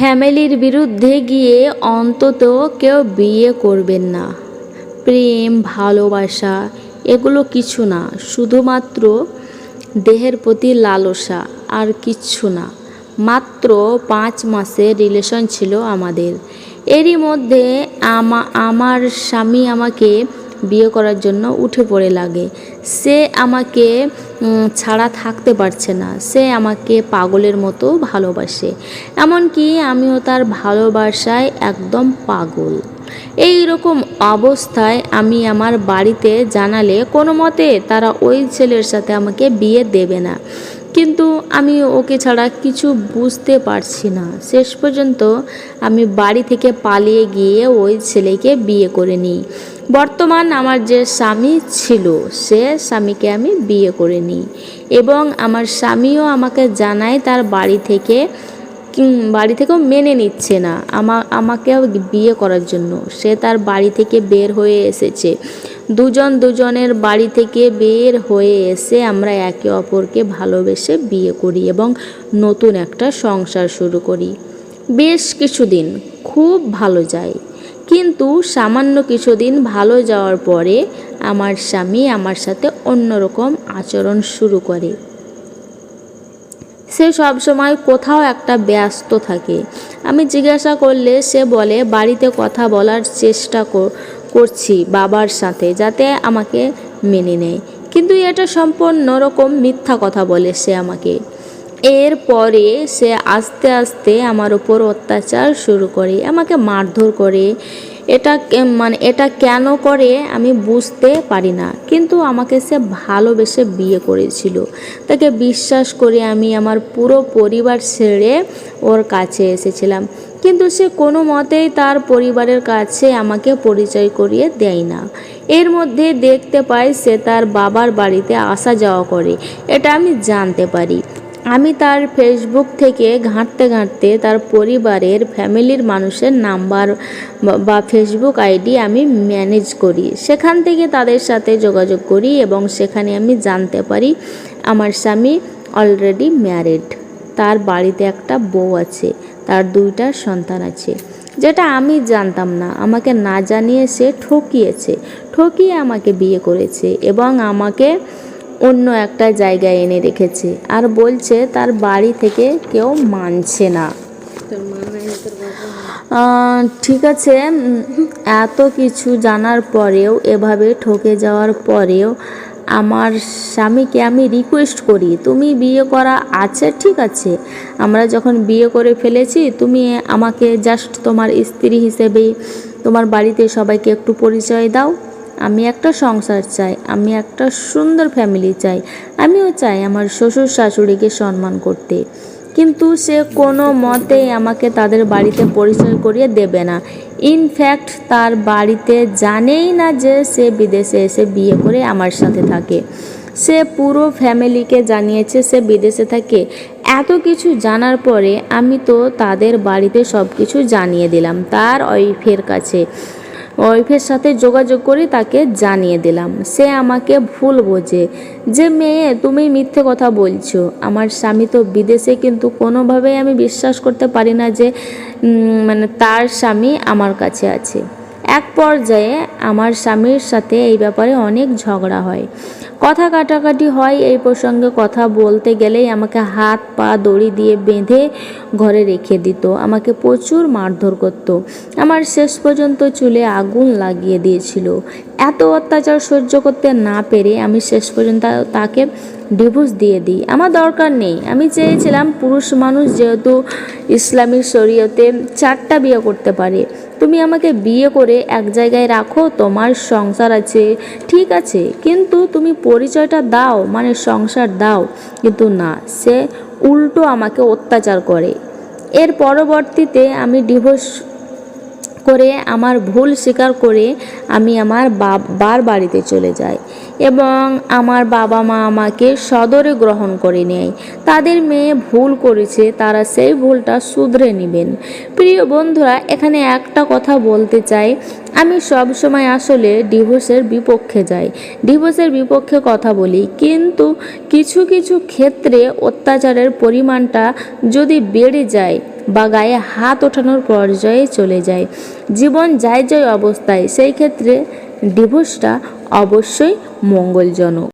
ফ্যামিলির বিরুদ্ধে গিয়ে অন্তত কেউ বিয়ে করবেন না। প্রেম, ভালোবাসা, এগুলো কিছু না। শুধুমাত্র দেহের প্রতি লালসা আর কিচ্ছু না। মাত্র পাঁচ মাসের রিলেশন ছিল আমাদের। এরই মধ্যে আমার স্বামী আমাকে বিয়ে করার জন্য উঠে পড়ে লাগে। সে আমাকে ছাড়া থাকতে পারছে না। সে আমাকে পাগলের মতো ভালোবাসে। এমনকি আমিও তার ভালোবাসায় একদম পাগল। এই রকম অবস্থায় আমি আমার বাড়িতে জানালে কোনো মতে তারা ওই ছেলের সাথে আমাকে বিয়ে দেবে না। কিন্তু আমি ওকে ছাড়া কিছু বুঝতে পারছি না। শেষ পর্যন্ত আমি বাড়ি থেকে পালিয়ে গিয়ে ওই ছেলেকে বিয়ে করে নিই। বর্তমান আমার যে স্বামী ছিল, সে স্বামীকে আমি বিয়ে করে নিই এবং আমার স্বামীও আমাকে জানায় তার বাড়ি থেকে বাড়ি থেকেও মেনে নিচ্ছে না আমা, আমাকেও বিয়ে করার জন্য। সে তার বাড়ি থেকে বের হয়ে এসেছে। দুজন দুজনের বাড়ি থেকে বের হয়ে এসে আমরা একে অপরকে ভালোবেসে বিয়ে করি এবং নতুন একটা সংসার শুরু করি। বেশ কিছুদিন, খুব ভালো যায়। কিন্তু সামান্য কিছুদিন ভালো যাওয়ার পরে আমার স্বামী আমার সাথে অন্যরকম আচরণ শুরু করে। সে সব সময় কোথাও একটা ব্যস্ত থাকে। আমি জিজ্ঞাসা করলে সে বলে, বাড়িতে কথা বলার চেষ্টা করছি বাবার সাথে যাতে আমাকে মেনে নেয়। কিন্তু এটা সম্পূর্ণ রকম মিথ্যা কথা বলে সে আমাকে। এরপরে সে আস্তে আস্তে আমার ওপর অত্যাচার শুরু করে, আমাকে মারধর করে। এটা মানে এটা কেন করে আমি বুঝতে পারি না, কিন্তু আমাকে সে ভালোবেসে বিয়ে করেছিল। তাকে বিশ্বাস করে আমি আমার পুরো পরিবার ছেড়ে ওর কাছে এসেছিলাম। কিন্তু সে কোনো মতেই তার পরিবারের কাছে আমাকে পরিচয় করিয়ে দেয় না। এর মধ্যে দেখতে পাই সে তার বাবার বাড়িতে আসা যাওয়া করে, এটা আমি জানতে পারি। আমি তার ফেসবুক থেকে ঘাঁটতে ঘাঁটতে তার পরিবারের ফ্যামিলির মানুষের নাম্বার বা- ফেসবুক আইডি আমি ম্যানেজ করি। সেখান থেকে তাদের সাথে যোগাযোগ করি এবং সেখানে আমি জানতে পারি আমার স্বামী অলরেডি ম্যারিড তার বাড়িতে একটা বউ আছে, তার দুইটা সন্তান আছে। যেটা আমি জানতাম না, আমাকে না জানিয়ে সে ঠকিয়েছে, ঠকিয়ে আমাকে বিয়ে করেছে এবং আমাকে অন্য একটা জায়গায় এনে রেখেছে। আর বলছে তার বাড়ি থেকে কেউ মানছে না। ঠিক আছে। এত কিছু জানার পরেও এভাবে ঠকে যাওয়ার পরেও আমার স্বামীকে আমি রিকোয়েস্ট করি তুমি বিয়ে করা আছে? ঠিক আছে। আমরা যখন বিয়ে করে ফেলেছি তুমি আমাকে জাস্ট তোমার স্ত্রী হিসেবেই তোমার বাড়িতে সবাইকে একটু পরিচয় দাও। আমি একটা সংসার চাই, আমি একটা সুন্দর ফ্যামিলি চাই, আমিও চাই আমার শ্বশুর শাশুড়িকে সম্মান করতে। কিন্তু সে কোনো মতেই আমাকে তাদের বাড়িতে পরিচয় করিয়ে দেবে না। ইনফ্যাক্ট তার বাড়িতে জানেই না যে সে বিদেশে এসে বিয়ে করে আমার সাথে থাকে। সে পুরো ফ্যামিলিকে জানিয়েছে সে বিদেশে থাকে। এত কিছু জানার পরে আমি তো তাদের বাড়িতে সব কিছু জানিয়ে দিলাম, তার ওয়াইফের কাছে। ওয়াইফের সাথে যোগাযোগ করে তাকে জানিয়ে দিলাম। সে আমাকে ভুল বোঝে। যে মেয়ে, তুমি মিথ্যে কথা বলছো। আমার স্বামী তো বিদেশে কিন্তু কোনোভাবেই আমি বিশ্বাস করতে পারি না যে মানে তার স্বামী আমার কাছে আছে। এক পর্যায়ে আমার স্বামীর সাথে এই ব্যাপারে অনেক ঝগড়া হয়। কথা কাটাকাটি হয় এই প্রসঙ্গে কথা বলতে গেলেই আমাকে হাত পা দড়ি দিয়ে বেঁধে ঘরে রেখে দিত। আমাকে প্রচুর মারধর করত। আমার শেষ পর্যন্ত চুলে আগুন লাগিয়ে দিয়েছিল। এত অত্যাচার সহ্য করতে না পেরে আমি শেষ পর্যন্ত তাকে ডিভোর্স দিয়ে দিই। আমার দরকার নেই। আমি চেয়েছিলাম পুরুষ মানুষ যেহেতু ইসলামিক শরীয়তে চারটা বিয়ে করতে পারে। তুমি আমাকে বিয়ে করে এক জায়গায় রাখো, তোমার সংসার আছে, ঠিক আছে। কিন্তু তুমি পরিচয়টা দাও মানে সংসার দাও। কিন্তু না, সে উল্টো আমাকে অত্যাচার করে। এর পরবর্তীতে আমি ডিভোর্স করে আমার ভুল স্বীকার করে আমি আমার বাবার বাড়িতে চলে যাই এবং আমার বাবা মা আমাকে সদরে গ্রহণ করে নেয়। তাদের মেয়ে ভুল করেছে, তারা সেই ভুলটা শুধরে নেবেন। প্রিয় বন্ধুরা, এখানে একটা কথা বলতে চাই। আমি সব সময় আসলে ডিভোর্সের বিপক্ষে যাই। ডিভোর্সের বিপক্ষে কথা বলি, কিন্তু কিছু কিছু ক্ষেত্রে অত্যাচারের পরিমাণটা যদি বেড়ে যায় বা গায়ে হাত ওঠানোর পর্যায়ে চলে যায়। জীবন যায় যায় অবস্থায়, সেই ক্ষেত্রে ডিভোর্সটা অবশ্যই মঙ্গলজনক।